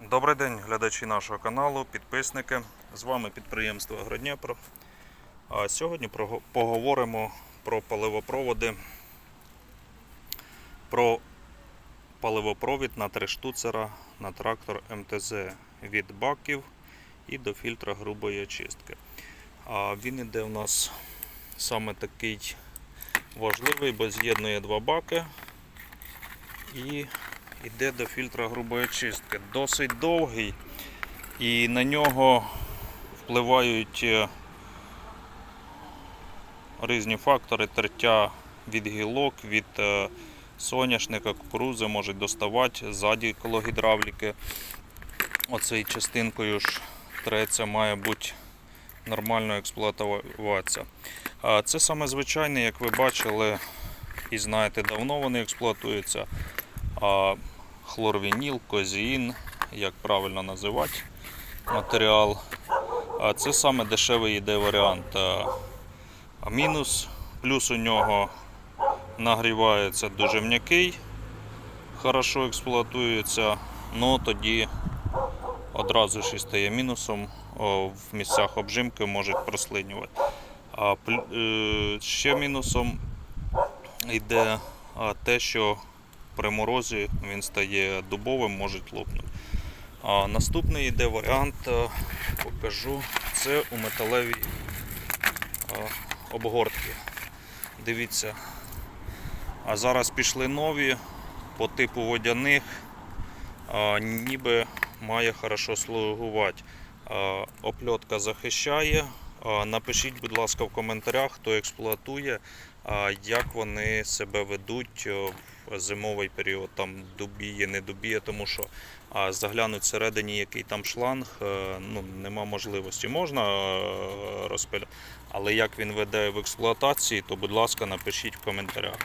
Добрий день, глядачі нашого каналу, підписники. З вами підприємство Агродніпро. А сьогодні поговоримо про паливопроводи, про паливопровід на три штуцера на трактор МТЗ від баків і до фільтра грубої очистки. А він іде у нас саме такий важливий, бо з'єднує два баки і йде до фільтра грубої очистки. Досить довгий і на нього впливають е, різні фактори тертя від гілок, від е, соняшника, кукурузи можуть доставати ззаді коло гідравліки. Оцею частинкою ж треться має бути нормально експлуатуватися. Це саме звичайне, як ви бачили і знаєте, давно вони експлуатуються. Хлорвініл, козіїн, як правильно називати матеріал. А Це саме дешевий йде варіант. Мінус, плюс у нього нагрівається дуже м'який, хорошо експлуатується, ну тоді одразу ж і стає мінусом, в місцях обжимки можуть прослинювати. А е, ще мінусом йде те, що при морозі він стає дубовим, може лопнути. А наступний йде варіант, е, покажу, це у металевій е, обгортці. Дивіться. А зараз пішли нові по типу водяних, ніби має хорошо слугувати. А, Опльотка захищає. Напишіть, будь ласка, в коментарях, хто експлуатує, як вони себе ведуть е, в зимовий період, там дубіє, не дубіє, тому що заглянуть всередині, який там шланг, е, ну, нема можливості. Можна е, розпиляти, але як він веде в експлуатації, то будь ласка, напишіть в коментарях.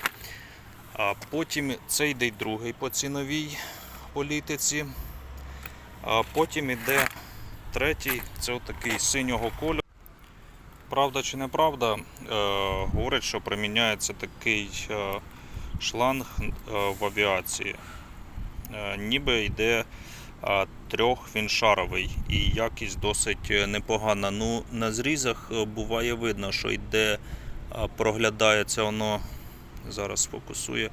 А потім це йде другий по ціновій політиці. А потім йде третій, це отакий синього кольору. Правда чи неправда, е, говорять, що приміняється такий е, шланг е, в авіації. Ніби йде трьохфіншаровий і якість досить непогана. Ну, на зрізах буває видно, що йде, проглядається воно, зараз сфокусує,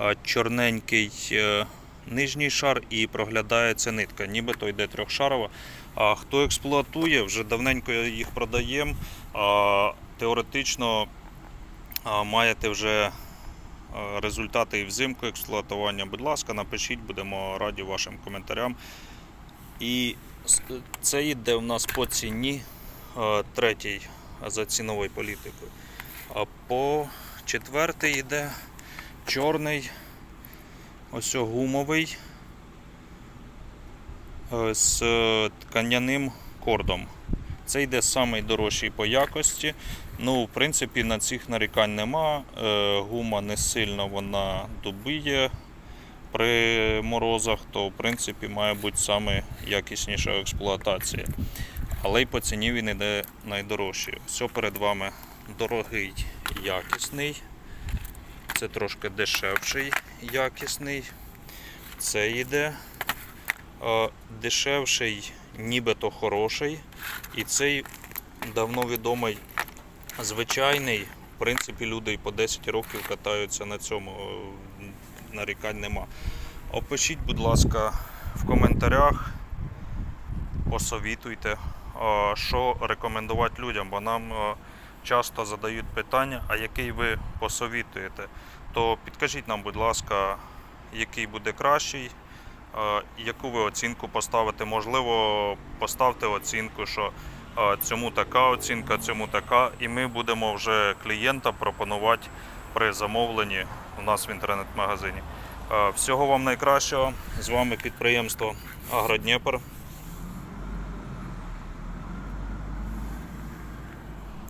е, чорненький нижній шар і проглядається нитка, нібито йде трьохшарова. А хто експлуатує, вже давненько їх продаємо. Теоретично маєте вже е, результати і взимку експлуатування. Будь ласка, напишіть, будемо раді вашим коментарям. І це йде у нас по ціні е, третій за ціновою політикою. А по четвертий йде чорний, ось гумовий е, з тканяним кордом. Це йде найдорожчий по якості. Ну, в принципі, на цих нарікань нема. Е, Гума не сильно вона дубіє при морозах, то в принципі має бути саме якісніша експлуатація. Але й по ціні він йде найдорожчий. Все перед вами дорогий якісний. Це трошки дешевший якісний. Це йде дешевший, нібито хороший. І цей давно відомий звичайний. В принципі, люди по 10 років катаються на цьому. е, Нарікань нема. Опишіть, будь ласка, в коментарях, посовітуйте, що рекомендувати людям, бо нам е, часто задають питання, а який ви посовітуєте. То підкажіть нам, будь ласка, який буде кращий, яку ви оцінку поставите. Можливо, поставте оцінку, що цьому така оцінка, цьому така, і ми будемо вже клієнта пропонувати при замовленні у нас в інтернет-магазині. Всього вам найкращого. З вами підприємство Агродніпр.